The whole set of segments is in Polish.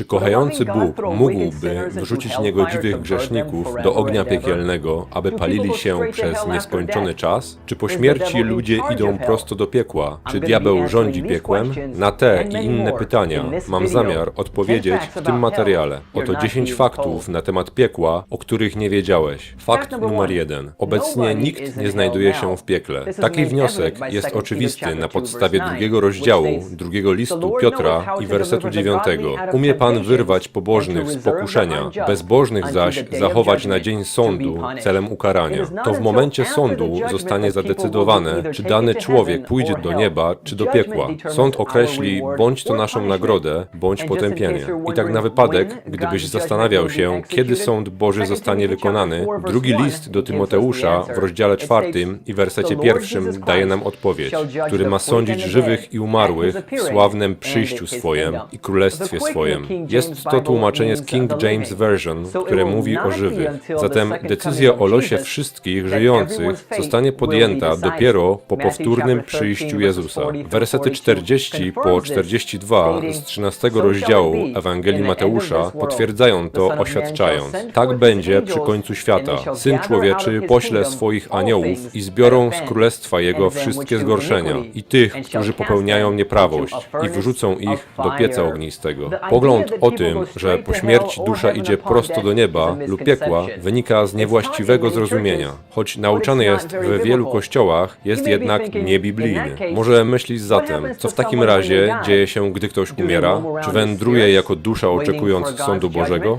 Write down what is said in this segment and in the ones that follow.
Czy kochający Bóg mógłby wrzucić niegodziwych grzeszników do ognia piekielnego, aby palili się przez nieskończony czas? Czy po śmierci ludzie idą prosto do piekła? Czy diabeł rządzi piekłem? Na te i inne pytania mam zamiar odpowiedzieć w tym materiale. Oto 10 faktów na temat piekła, o których nie wiedziałeś. Fakt numer jeden. Obecnie nikt nie znajduje się w piekle. Taki wniosek jest oczywisty na podstawie drugiego rozdziału, drugiego listu Piotra i wersetu dziewiątego. Umie Pan wyrwać pobożnych z pokuszenia, bezbożnych zaś zachować na dzień sądu celem ukarania. To w momencie sądu zostanie zadecydowane, czy dany człowiek pójdzie do nieba, czy do piekła. Sąd określi bądź to naszą nagrodę, bądź potępienie. I tak na wypadek, gdybyś zastanawiał się, kiedy sąd Boży zostanie wykonany, drugi list do Tymoteusza w rozdziale czwartym i wersecie pierwszym daje nam odpowiedź, który ma sądzić żywych i umarłych w sławnym przyjściu swojem i królestwie swojem. Jest to tłumaczenie z King James Version, które mówi o żywych. Zatem decyzja o losie wszystkich żyjących zostanie podjęta dopiero po powtórnym przyjściu Jezusa. Wersety 40 po 42 z 13 rozdziału Ewangelii Mateusza potwierdzają to, oświadczając: Tak będzie przy końcu świata. Syn człowieczy pośle swoich aniołów i zbiorą z królestwa jego wszystkie zgorszenia i tych, którzy popełniają nieprawość i wrzucą ich do pieca ognistego. Pogląd o tym, że po śmierci dusza idzie prosto do nieba lub piekła, wynika z niewłaściwego zrozumienia. Choć nauczany jest w wielu kościołach, jest jednak niebiblijny. Może myślisz zatem, co w takim razie dzieje się, gdy ktoś umiera? Czy wędruje jako dusza oczekując sądu Bożego?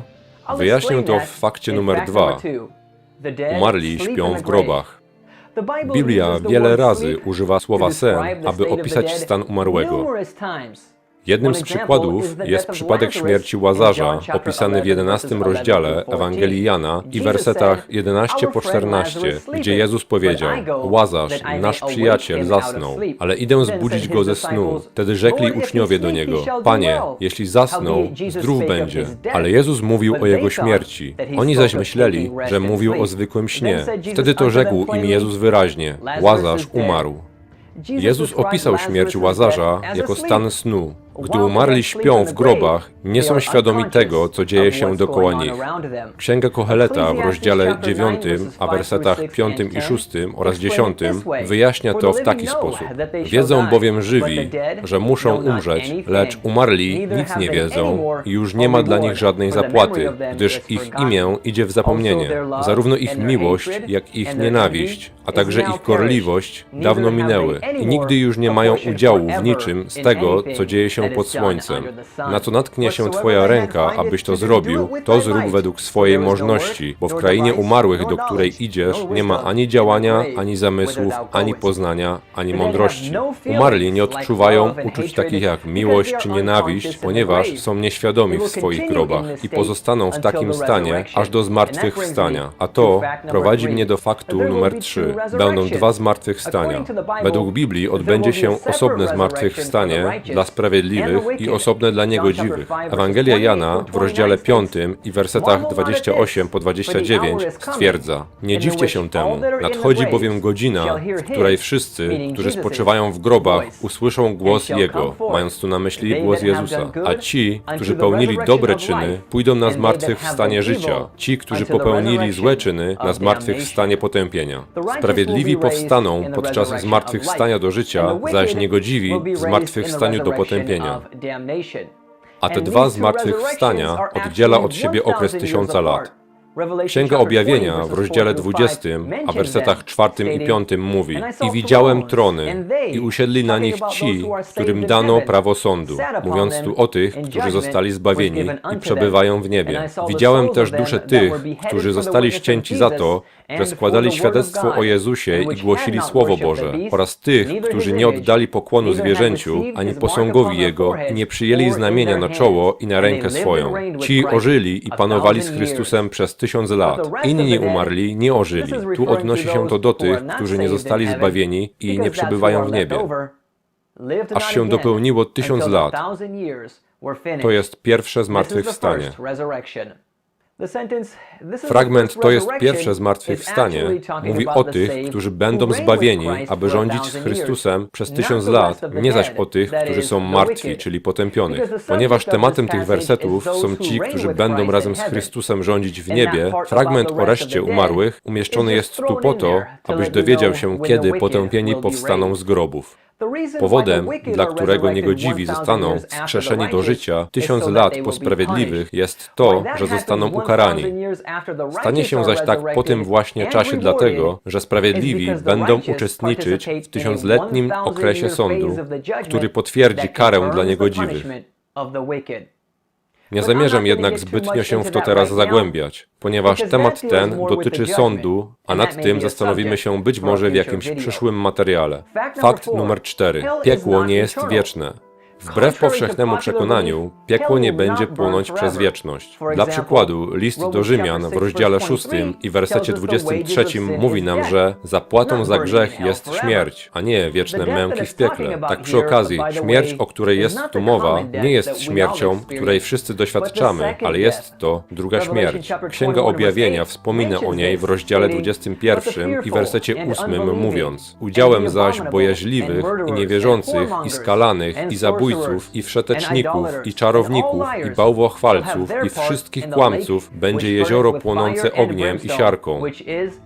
Wyjaśnię to w fakcie numer dwa. Umarli śpią w grobach. Biblia wiele razy używa słowa sen, aby opisać stan umarłego. Jednym z przykładów jest przypadek śmierci Łazarza, opisany w 11 rozdziale Ewangelii Jana i wersetach 11 po 14, gdzie Jezus powiedział: Łazarz, nasz przyjaciel, zasnął, ale idę zbudzić go ze snu. Wtedy rzekli uczniowie do niego: Panie, jeśli zasnął, zdrów będzie. Ale Jezus mówił o jego śmierci. Oni zaś myśleli, że mówił o zwykłym śnie. Wtedy to rzekł im Jezus wyraźnie: Łazarz umarł. Jezus opisał śmierć Łazarza jako stan snu. Gdy umarli śpią w grobach, nie są świadomi tego, co dzieje się dokoła nich. Księga Koheleta w rozdziale 9, a wersetach 5 i 6 oraz 10 wyjaśnia to w taki sposób. Wiedzą bowiem żywi, że muszą umrzeć, lecz umarli nic nie wiedzą i już nie ma dla nich żadnej zapłaty, gdyż ich imię idzie w zapomnienie. Zarówno ich miłość, jak ich nienawiść, a także ich gorliwość dawno minęły i nigdy już nie mają udziału w niczym z tego, co dzieje się pod słońcem. Na co natknie się Twoja ręka, abyś to zrobił, to zrób według swojej możności, bo w krainie umarłych, do której idziesz, nie ma ani działania, ani zamysłów, ani poznania, ani mądrości. Umarli nie odczuwają uczuć takich jak miłość czy nienawiść, ponieważ są nieświadomi w swoich grobach i pozostaną w takim stanie aż do zmartwychwstania. A to prowadzi mnie do faktu numer 3. Będą dwa zmartwychwstania. Według Biblii odbędzie się osobne zmartwychwstanie dla sprawiedliwych i osobne dla niegodziwych. Ewangelia Jana w rozdziale 5 i wersetach 28 po 29 stwierdza: Nie dziwcie się temu, nadchodzi bowiem godzina, w której wszyscy, którzy spoczywają w grobach, usłyszą głos Jego, mając tu na myśli głos Jezusa. A ci, którzy pełnili dobre czyny, pójdą na zmartwychwstanie życia. Ci, którzy popełnili złe czyny, na zmartwychwstanie potępienia. Sprawiedliwi powstaną podczas zmartwychwstania do życia, zaś niegodziwi w zmartwychwstaniu do potępienia. A te dwa zmartwychwstania oddziela od siebie okres tysiąca lat. Księga Objawienia w rozdziale 20, a wersetach 4 i 5 mówi I widziałem trony i usiedli na nich ci, którym dano prawo sądu, mówiąc tu o tych, którzy zostali zbawieni i przebywają w niebie. Widziałem też dusze tych, którzy zostali ścięci za to, że składali świadectwo o Jezusie i głosili Słowo Boże, oraz tych, którzy nie oddali pokłonu zwierzęciu, ani posągowi Jego i nie przyjęli znamienia na czoło i na rękę swoją. Ci ożyli i panowali z Chrystusem przez tysiąc lat. Inni umarli, nie ożyli. Tu odnosi się to do tych, którzy nie zostali zbawieni i nie przebywają w niebie. Aż się dopełniło tysiąc lat. To jest pierwsze zmartwychwstanie. Fragment to jest pierwsze zmartwychwstanie. Mówi o tych, którzy będą zbawieni, aby rządzić z Chrystusem przez tysiąc lat, nie zaś o tych, którzy są martwi, czyli potępionych. Ponieważ tematem tych wersetów są ci, którzy będą razem z Chrystusem rządzić w niebie, fragment o reszcie umarłych umieszczony jest tu po to, abyś dowiedział się, kiedy potępieni powstaną z grobów. Powodem, dla którego niegodziwi zostaną wskrzeszeni do życia tysiąc lat po sprawiedliwych, jest to, że zostaną ukarani. Stanie się zaś tak po tym właśnie czasie dlatego, że sprawiedliwi będą uczestniczyć w tysiącletnim okresie sądu, który potwierdzi karę dla niegodziwych. Nie zamierzam jednak zbytnio się w to teraz zagłębiać, ponieważ temat ten dotyczy sądu, a nad tym zastanowimy się być może w jakimś przyszłym materiale. Fakt numer cztery. Piekło nie jest wieczne. Wbrew powszechnemu przekonaniu, piekło nie będzie płonąć przez wieczność. Dla przykładu, list do Rzymian w rozdziale 6 i wersecie 23 mówi nam, że zapłatą za grzech jest śmierć, a nie wieczne męki w piekle. Tak przy okazji, śmierć, o której jest tu mowa, nie jest śmiercią, której wszyscy doświadczamy, ale jest to druga śmierć. Księga Objawienia wspomina o niej w rozdziale 21 i wersecie 8 mówiąc: Udziałem zaś bojaźliwych i niewierzących i skalanych i zabójców i wszeteczników, i czarowników, i bałwochwalców, i wszystkich kłamców będzie jezioro płonące ogniem i siarką.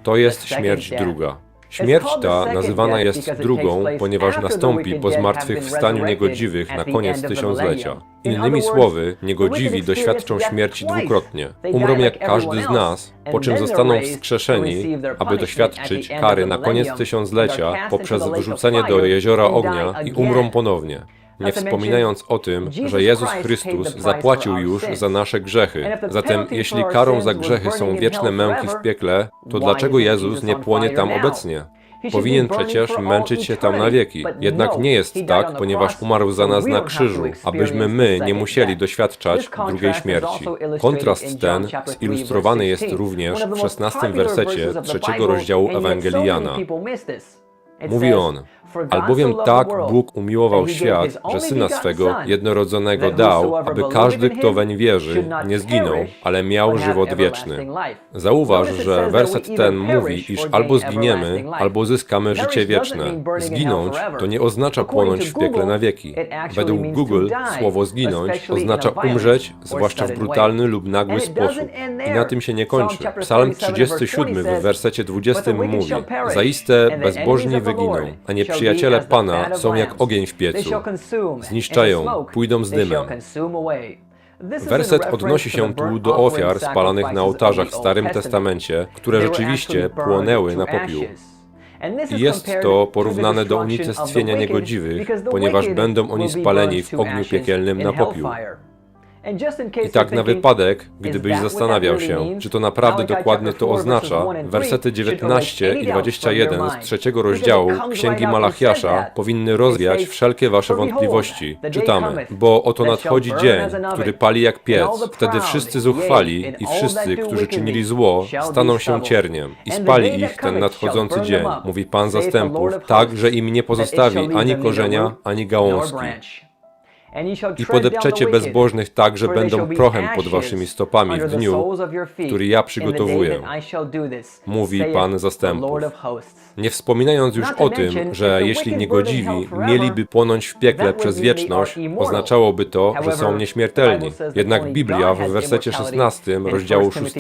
To jest śmierć druga. Śmierć ta nazywana jest drugą, ponieważ nastąpi po zmartwychwstaniu niegodziwych na koniec tysiąclecia. Innymi słowy, niegodziwi doświadczą śmierci dwukrotnie. Umrą jak każdy z nas, po czym zostaną wskrzeszeni, aby doświadczyć kary na koniec tysiąclecia poprzez wrzucenie do jeziora ognia i umrą ponownie. Nie wspominając o tym, że Jezus Chrystus zapłacił już za nasze grzechy. Zatem, jeśli karą za grzechy są wieczne męki w piekle, to dlaczego Jezus nie płonie tam obecnie? Powinien przecież męczyć się tam na wieki. Jednak nie jest tak, ponieważ umarł za nas na krzyżu, abyśmy my nie musieli doświadczać drugiej śmierci. Kontrast ten zilustrowany jest również w szesnastym wersecie trzeciego rozdziału Ewangelii Jana. Mówi on, Albowiem tak Bóg umiłował świat, że Syna swego jednorodzonego dał, aby każdy, kto weń wierzy, nie zginął, ale miał żywot wieczny. Zauważ, że werset ten mówi, iż albo zginiemy, albo zyskamy życie wieczne. Zginąć to nie oznacza płonąć w piekle na wieki. Według Google słowo zginąć oznacza umrzeć, zwłaszcza w brutalny lub nagły sposób. I na tym się nie kończy. Psalm 37 w wersecie 20 mówi, zaiste bezbożni wyginą, a nie Przyjaciele Pana są jak ogień w piecu. Zniszczają, pójdą z dymem. Werset odnosi się tu do ofiar spalanych na ołtarzach w Starym Testamencie, które rzeczywiście płonęły na popiół. I jest to porównane do unicestwienia niegodziwych, ponieważ będą oni spaleni w ogniu piekielnym na popiół. I tak na wypadek, gdybyś zastanawiał się, czy to naprawdę dokładnie to oznacza, wersety 19 i 21 z trzeciego rozdziału Księgi Malachiasza powinny rozwiać wszelkie wasze wątpliwości. Czytamy, bo oto nadchodzi dzień, który pali jak piec, wtedy wszyscy zuchwali i wszyscy, którzy czynili zło, staną się cierniem i spali ich ten nadchodzący dzień, mówi Pan zastępów, tak, że im nie pozostawi ani korzenia, ani gałązki. I podepczecie bezbożnych tak, że będą prochem pod waszymi stopami w dniu, który ja przygotowuję, mówi Pan zastępów. Nie wspominając już o tym, że jeśli niegodziwi mieliby płonąć w piekle przez wieczność, oznaczałoby to, że są nieśmiertelni. Jednak Biblia w wersecie 16 rozdziału 6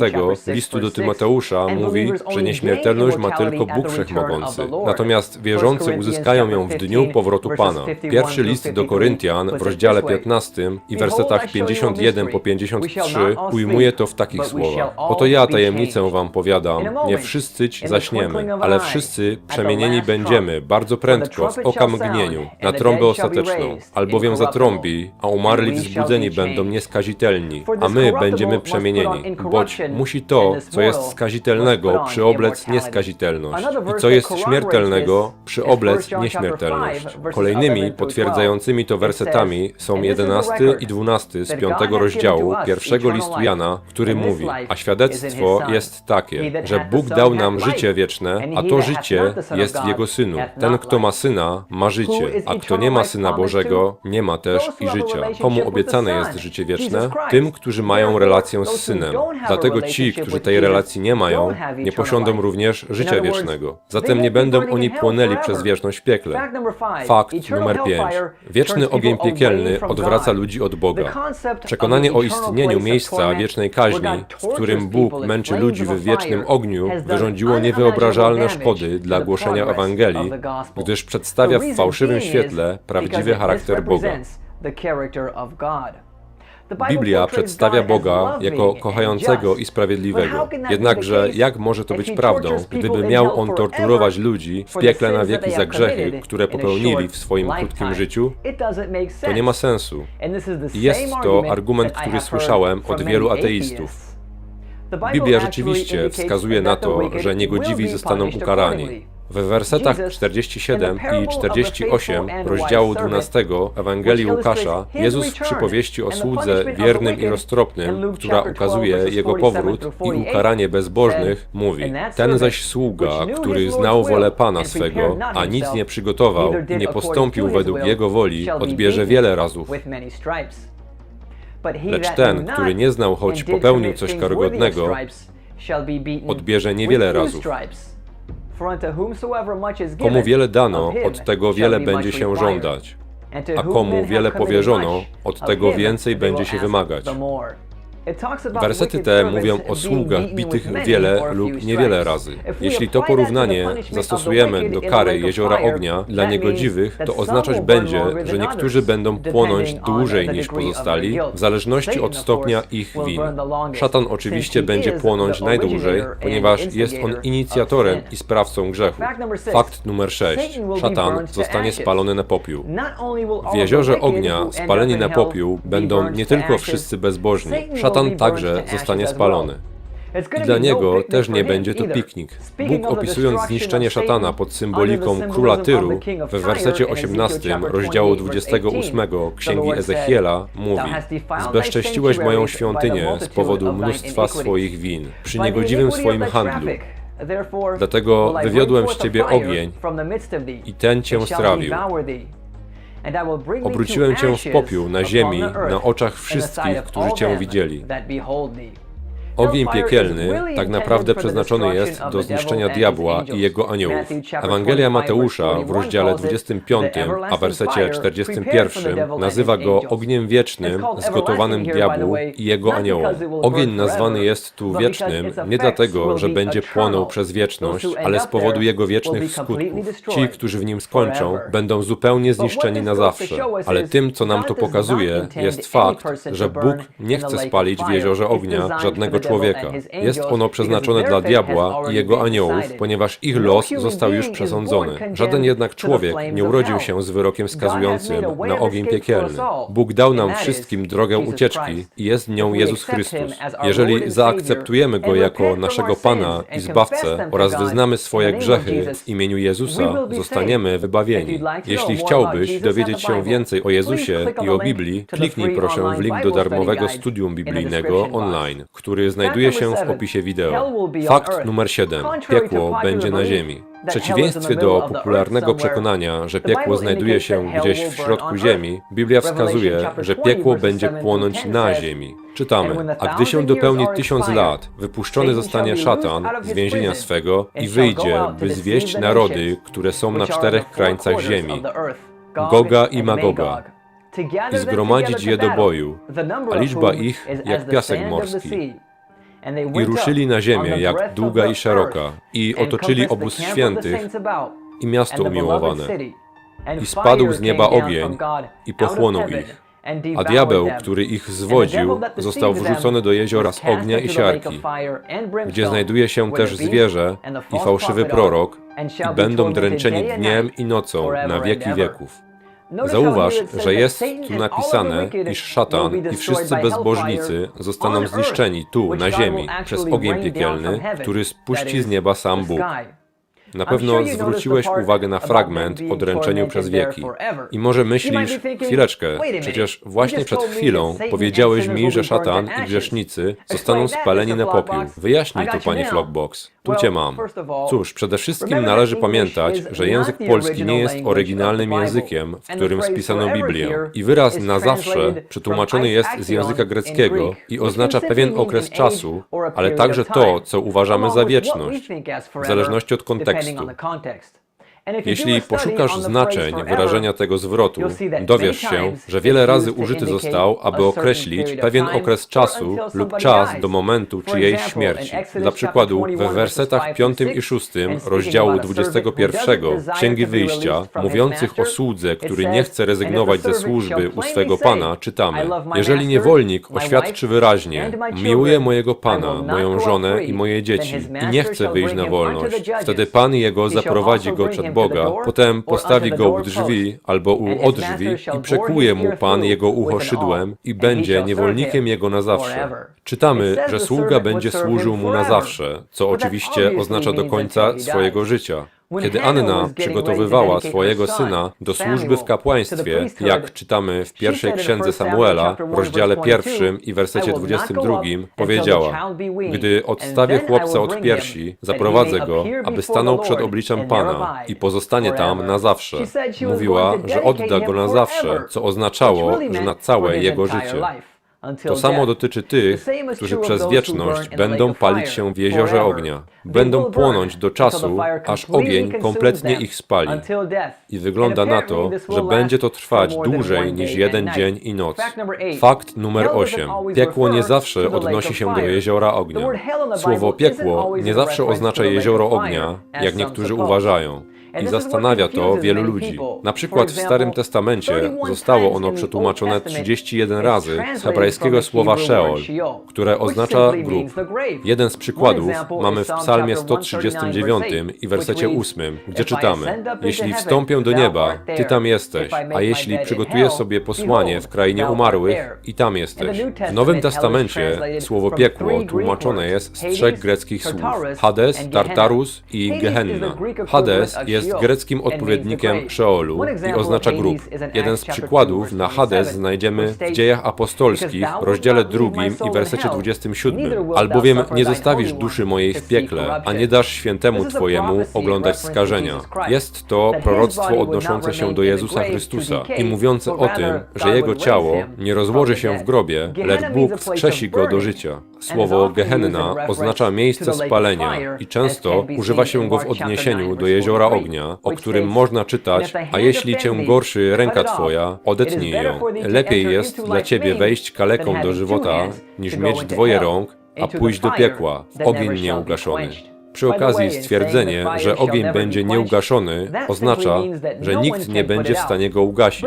listu do Tymoteusza mówi, że nieśmiertelność ma tylko Bóg Wszechmogący. Natomiast wierzący uzyskają ją w dniu powrotu Pana. Pierwszy list do Koryntian w rozdziale 15 i wersetach 51 po 53 ujmuje to w takich słowach. Oto ja tajemnicę wam powiadam, nie wszyscy zaśniemy, ale wszyscy przemienieni będziemy bardzo prędko, w oka mgnieniu, na trąbę ostateczną, albowiem zatrąbi, a umarli wzbudzeni będą nieskazitelni, a my będziemy przemienieni, boć musi to, co jest skazitelnego, przyoblec nieskazitelność. I co jest śmiertelnego, przyoblec nieśmiertelność. Kolejnymi potwierdzającymi to wersetami są 11 i 12 z 5 rozdziału pierwszego listu Jana, który mówi, a świadectwo jest takie, że Bóg dał nam życie wieczne, a to życie jest w Jego Synu. Ten, kto ma Syna, ma życie, a kto nie ma Syna Bożego, nie ma też i życia. Komu obiecane jest życie wieczne? Tym, którzy mają relację z Synem. Dlatego ci, którzy tej relacji nie mają, nie posiądą również życia wiecznego. Zatem nie będą oni płonęli przez wieczność w piekle. Fakt numer 5. Wieczny ogień piekielny odwraca ludzi od Boga. Przekonanie o istnieniu miejsca wiecznej kaźni, w którym Bóg męczy ludzi w wiecznym ogniu, wyrządziło niewyobrażalne szkody dla głoszenia Ewangelii, gdyż przedstawia w fałszywym świetle prawdziwy charakter Boga. Biblia przedstawia Boga jako kochającego i sprawiedliwego. Jednakże jak może to być prawdą, gdyby miał On torturować ludzi w piekle na wieki za grzechy, które popełnili w swoim krótkim życiu? To nie ma sensu. I jest to argument, który słyszałem od wielu ateistów. Biblia rzeczywiście wskazuje na to, że niegodziwi zostaną ukarani. W wersetach 47 i 48 rozdziału 12 Ewangelii Łukasza Jezus w przypowieści o słudze wiernym i roztropnym, która ukazuje jego powrót i ukaranie bezbożnych, mówi Ten zaś sługa, który znał wolę Pana swego, a nic nie przygotował i nie postąpił według jego woli, odbierze wiele razów. Lecz ten, który nie znał, choć popełnił coś karygodnego, odbierze niewiele razów. Komu wiele dano, od tego wiele będzie się żądać, a komu wiele powierzono, od tego więcej będzie się wymagać. Wersety te mówią o sługach bitych wiele lub niewiele razy. Jeśli to porównanie zastosujemy do kary jeziora ognia dla niegodziwych, to oznaczać będzie, że niektórzy będą płonąć dłużej niż pozostali, w zależności od stopnia ich win. Szatan oczywiście będzie płonąć najdłużej, ponieważ jest on inicjatorem i sprawcą grzechu. Fakt numer 6. Szatan zostanie spalony na popiół. W jeziorze ognia spaleni na popiół będą nie tylko wszyscy bezbożni. Szatan także zostanie spalony. I dla niego też nie będzie to piknik. Bóg opisując zniszczenie szatana pod symboliką króla Tyru w wersecie 18 rozdziału 28 Księgi Ezechiela mówi Zbezcześciłeś moją świątynię z powodu mnóstwa swoich win, przy niegodziwym swoim handlu. Dlatego wywiodłem z ciebie ogień i ten cię strawił. Obróciłem cię w popiół na ziemi, na oczach wszystkich, którzy cię widzieli. Ogień piekielny tak naprawdę przeznaczony jest do zniszczenia diabła i jego aniołów. Ewangelia Mateusza w rozdziale 25, a wersecie 41 nazywa go ogniem wiecznym zgotowanym diabłu i jego aniołom. Ogień nazwany jest tu wiecznym nie dlatego, że będzie płonął przez wieczność, ale z powodu jego wiecznych skutków. Ci, którzy w nim skończą, będą zupełnie zniszczeni na zawsze. Ale tym, co nam to pokazuje, jest fakt, że Bóg nie chce spalić w jeziorze ognia żadnego człowieka. Jest ono przeznaczone dla diabła i jego aniołów, ponieważ ich los został już przesądzony. Żaden jednak człowiek nie urodził się z wyrokiem skazującym na ogień piekielny. Bóg dał nam wszystkim drogę ucieczki i jest nią Jezus Chrystus. Jeżeli zaakceptujemy Go jako naszego Pana i Zbawcę oraz wyznamy swoje grzechy w imieniu Jezusa, zostaniemy wybawieni. Jeśli chciałbyś dowiedzieć się więcej o Jezusie i o Biblii, kliknij proszę w link do darmowego studium biblijnego online, który znajduje się w opisie wideo. Fakt numer 7. Piekło będzie na ziemi. W przeciwieństwie do popularnego przekonania, że piekło znajduje się gdzieś w środku ziemi, Biblia wskazuje, że piekło będzie płonąć na ziemi. Czytamy, a gdy się dopełni tysiąc lat, wypuszczony zostanie szatan z więzienia swego i wyjdzie, by zwieść narody, które są na czterech krańcach ziemi, Goga i Magoga, i zgromadzić je do boju, a liczba ich jak piasek morski. I ruszyli na ziemię jak długa i szeroka, i otoczyli obóz świętych i miasto umiłowane. I spadł z nieba ogień i pochłonął ich. A diabeł, który ich zwodził, został wrzucony do jeziora z ognia i siarki, gdzie znajduje się też zwierzę i fałszywy prorok, i będą dręczeni dniem i nocą na wieki wieków. Zauważ, że jest tu napisane, iż szatan i wszyscy bezbożnicy zostaną zniszczeni tu, na ziemi, przez ogień piekielny, który spuści z nieba sam Bóg. Na pewno zwróciłeś uwagę na fragment o dręczeniu przez wieki. I może myślisz, chwileczkę, przecież właśnie przed chwilą powiedziałeś mi, że szatan i grzesznicy zostaną spaleni na popiół. Wyjaśnij to, pani Flockbox. Tu cię mam. Cóż, przede wszystkim należy pamiętać, że język polski nie jest oryginalnym językiem, w którym spisano Biblię. I wyraz na zawsze przetłumaczony jest z języka greckiego i oznacza pewien okres czasu, ale także to, co uważamy za wieczność, w zależności od kontekstu. depending on the context. Jeśli poszukasz znaczeń wyrażenia tego zwrotu, dowiesz się, że wiele razy użyty został, aby określić pewien okres czasu lub czas do momentu czyjejś śmierci. Dla przykładu, we wersetach 5 i 6 rozdziału 21 Księgi Wyjścia, mówiących o słudze, który nie chce rezygnować ze służby u swego Pana, czytamy: Jeżeli niewolnik oświadczy wyraźnie: Miłuję mojego Pana, moją żonę i moje dzieci i nie chce wyjść na wolność, wtedy Pan jego zaprowadzi go przed Boga, potem postawi go u drzwi albo u od drzwi i przekuje mu Pan jego ucho szydłem i będzie niewolnikiem jego na zawsze. Czytamy, że sługa będzie służył mu na zawsze, co oczywiście oznacza do końca swojego życia. Kiedy Anna przygotowywała swojego syna do służby w kapłaństwie, jak czytamy w pierwszej księdze Samuela, rozdziale pierwszym i wersecie 22, powiedziała: Gdy odstawię chłopca od piersi, zaprowadzę go, aby stanął przed obliczem Pana i pozostanie tam na zawsze. Mówiła, że odda go na zawsze, co oznaczało, że na całe jego życie. To samo dotyczy tych, którzy przez wieczność będą palić się w jeziorze ognia. Będą płonąć do czasu, aż ogień kompletnie ich spali. I wygląda na to, że będzie to trwać dłużej niż jeden dzień i noc. Fakt numer 8. Piekło nie zawsze odnosi się do jeziora ognia. Słowo piekło nie zawsze oznacza jezioro ognia, jak niektórzy uważają. I zastanawia to wielu ludzi. Na przykład w Starym Testamencie zostało ono przetłumaczone 31 razy z hebrajskiego słowa Sheol, które oznacza grób. Jeden z przykładów mamy w Psalmie 139 i wersecie 8, gdzie czytamy: Jeśli wstąpię do nieba, Ty tam jesteś, a jeśli przygotuję sobie posłanie w krainie umarłych, i tam jesteś. W Nowym Testamencie słowo piekło tłumaczone jest z trzech greckich słów: Hades, Tartarus i Gehenna. Hades jest jest greckim odpowiednikiem Szeolu i oznacza grób. Jeden z przykładów na Hades znajdziemy w Dziejach Apostolskich, rozdziale drugim i wersecie 27. Albowiem nie zostawisz duszy mojej w piekle, a nie dasz świętemu Twojemu oglądać skażenia. Jest to proroctwo odnoszące się do Jezusa Chrystusa i mówiące o tym, że Jego ciało nie rozłoży się w grobie, lecz Bóg wskrzesi go do życia. Słowo Gehenna oznacza miejsce spalenia i często używa się go w odniesieniu do jeziora ognia, o którym można czytać, a jeśli cię gorszy ręka twoja, odetnij ją. Lepiej jest dla ciebie wejść kaleką do żywota, niż mieć dwoje rąk, a pójść do piekła, w ogień nieugaszony. Przy okazji stwierdzenie, że ogień będzie nieugaszony, oznacza, że nikt nie będzie w stanie go ugasić.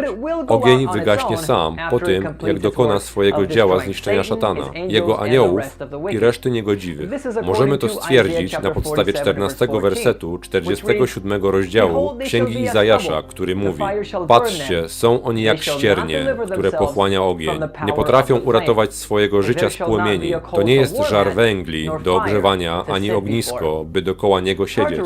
Ogień wygaśnie sam po tym, jak dokona swojego dzieła zniszczenia szatana, jego aniołów i reszty niegodziwych. Możemy to stwierdzić na podstawie 14 wersetu 47 rozdziału Księgi Izajasza, który mówi Patrzcie, są oni jak ściernie, które pochłania ogień. Nie potrafią uratować swojego życia z płomieni. To nie jest żar węgli do ogrzewania ani ognisko, by dokoła niego siedzieć.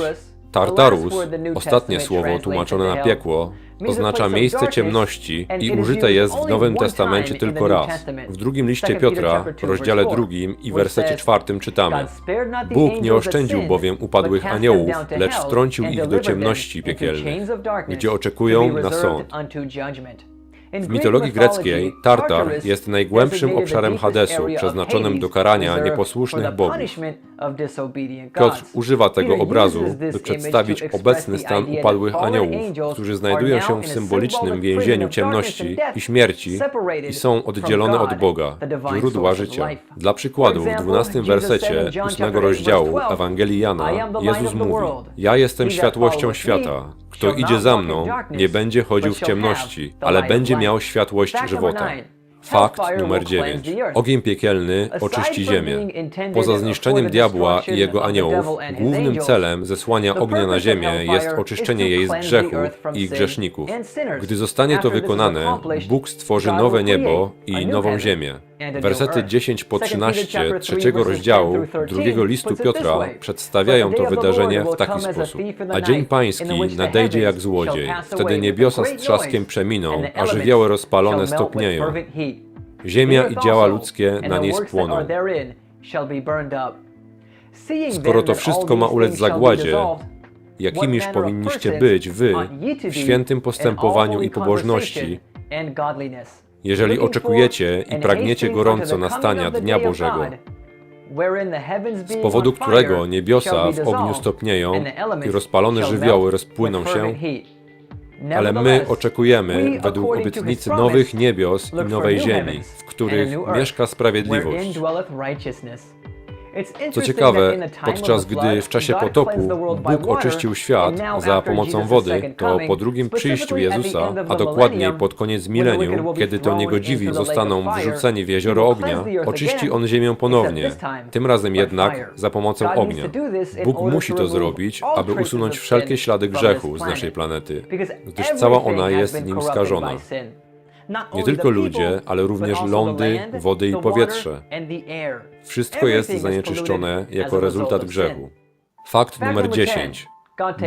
Tartarus, ostatnie słowo tłumaczone na piekło, oznacza miejsce ciemności i użyte jest w Nowym Testamencie tylko raz. W drugim liście Piotra, rozdziale drugim i wersecie czwartym czytamy Bóg nie oszczędził bowiem upadłych aniołów, lecz wtrącił ich do ciemności piekielnych, gdzie oczekują na sąd. W mitologii greckiej Tartar jest najgłębszym obszarem Hadesu, przeznaczonym do karania nieposłusznych bogów. Piotr używa tego obrazu, by przedstawić obecny stan upadłych aniołów, którzy znajdują się w symbolicznym więzieniu ciemności i śmierci i są oddzielone od Boga, źródła życia. Dla przykładu, w 12 wersecie 8 rozdziału Ewangelii Jana Jezus mówi: Ja jestem światłością świata. Kto idzie za mną, nie będzie chodził w ciemności, ale będzie miał światłość żywota. Fakt numer 9. Ogień piekielny oczyści ziemię. Poza zniszczeniem diabła i jego aniołów, głównym celem zesłania ognia na ziemię jest oczyszczenie jej z grzechów i grzeszników. Gdy zostanie to wykonane, Bóg stworzy nowe niebo i nową ziemię. Wersety 10 po 13 trzeciego rozdziału drugiego listu Piotra przedstawiają to wydarzenie w taki sposób. A dzień pański nadejdzie jak złodziej. Wtedy niebiosa z trzaskiem przeminą, a żywioły rozpalone stopnieją. Ziemia i działa ludzkie na niej spłoną. Skoro to wszystko ma ulec zagładzie, Jakimiż powinniście być wy w świętym postępowaniu i pobożności, jeżeli oczekujecie i pragniecie gorąco nastania Dnia Bożego, z powodu którego niebiosa w ogniu stopnieją i rozpalone żywioły rozpłyną się, ale my oczekujemy według obietnicy nowych niebios i nowej ziemi, w których mieszka sprawiedliwość. Co ciekawe, podczas gdy w czasie potopu Bóg oczyścił świat za pomocą wody, to po drugim przyjściu Jezusa, a dokładniej pod koniec milenium, kiedy to niegodziwi zostaną wrzuceni w jezioro ognia, oczyści On ziemię ponownie, tym razem jednak za pomocą ognia. Bóg musi to zrobić, aby usunąć wszelkie ślady grzechu z naszej planety, gdyż cała ona jest nim skażona. Nie tylko ludzie, ale również lądy, wody i powietrze. Wszystko jest zanieczyszczone jako rezultat grzechu. Fakt numer 10.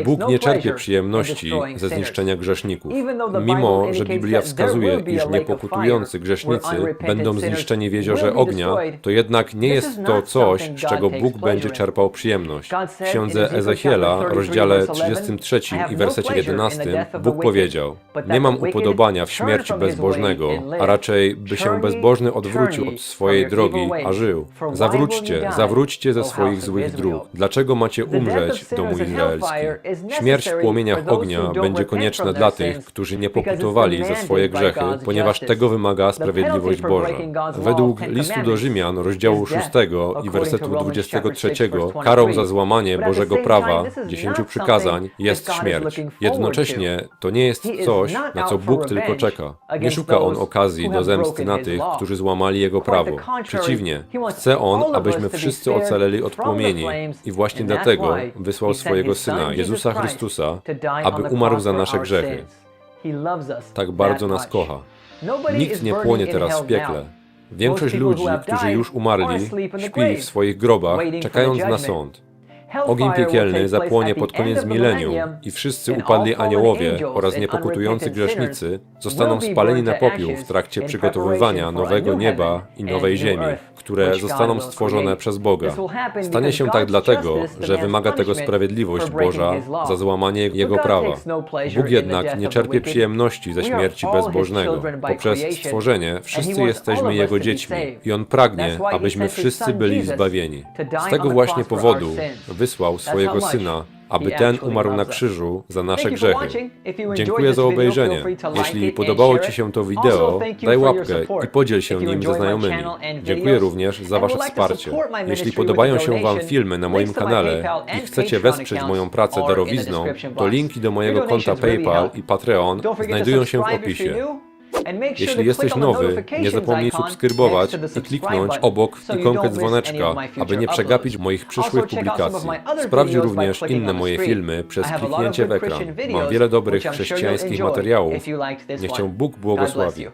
Bóg nie czerpie przyjemności ze zniszczenia grzeszników. Mimo, że Biblia wskazuje, iż niepokutujący grzesznicy będą zniszczeni w jeziorze ognia, to jednak nie jest to coś, z czego Bóg będzie czerpał przyjemność. W księdze Ezechiela, rozdziale 33 i wersecie 11, Bóg powiedział: Nie mam upodobania w śmierci bezbożnego, a raczej by się bezbożny odwrócił od swojej drogi, a żył. Zawróćcie, zawróćcie ze swoich złych dróg. Dlaczego macie umrzeć, domu izraelski? Śmierć w płomieniach ognia będzie konieczna dla tych, którzy nie pokutowali za swoje grzechy, ponieważ tego wymaga sprawiedliwość Boża. Według listu do Rzymian, rozdziału 6 i wersetu 23, karą za złamanie Bożego prawa, dziesięciu przykazań, jest śmierć. Jednocześnie to nie jest coś, na co Bóg tylko czeka. Nie szuka On okazji do zemsty na tych, którzy złamali Jego prawo. Przeciwnie, chce On, abyśmy wszyscy ocaleli od płomieni i właśnie dlatego wysłał swojego Syna, Jezusa Chrystusa, aby umarł za nasze grzechy. Tak bardzo nas kocha. Nikt nie płonie teraz w piekle. Większość ludzi, którzy już umarli, śpi w swoich grobach, czekając na sąd. Ogień piekielny zapłonie pod koniec milenium i wszyscy upadli aniołowie oraz niepokutujący grzesznicy zostaną spaleni na popiół w trakcie przygotowywania nowego nieba i nowej ziemi, które zostaną stworzone przez Boga. Stanie się tak dlatego, że wymaga tego sprawiedliwość Boża za złamanie Jego prawa. Bóg jednak nie czerpie przyjemności ze śmierci bezbożnego. Poprzez stworzenie wszyscy jesteśmy Jego dziećmi i On pragnie, abyśmy wszyscy byli zbawieni. Z tego właśnie powodu wysłał swojego Syna, aby ten umarł na krzyżu za nasze grzechy. Dziękuję za obejrzenie. Jeśli podobało Ci się to wideo, daj łapkę i podziel się nim ze znajomymi. Dziękuję również za Wasze wsparcie. Jeśli podobają się Wam filmy na moim kanale i chcecie wesprzeć moją pracę darowizną, to linki do mojego konta PayPal i Patreon znajdują się w opisie. Jeśli jesteś nowy, nie zapomnij subskrybować i kliknąć obok ikonkę dzwoneczka, aby nie przegapić moich przyszłych publikacji. Sprawdź również inne moje filmy przez kliknięcie w ekran. Mam wiele dobrych chrześcijańskich materiałów. Niech Cię Bóg błogosławi.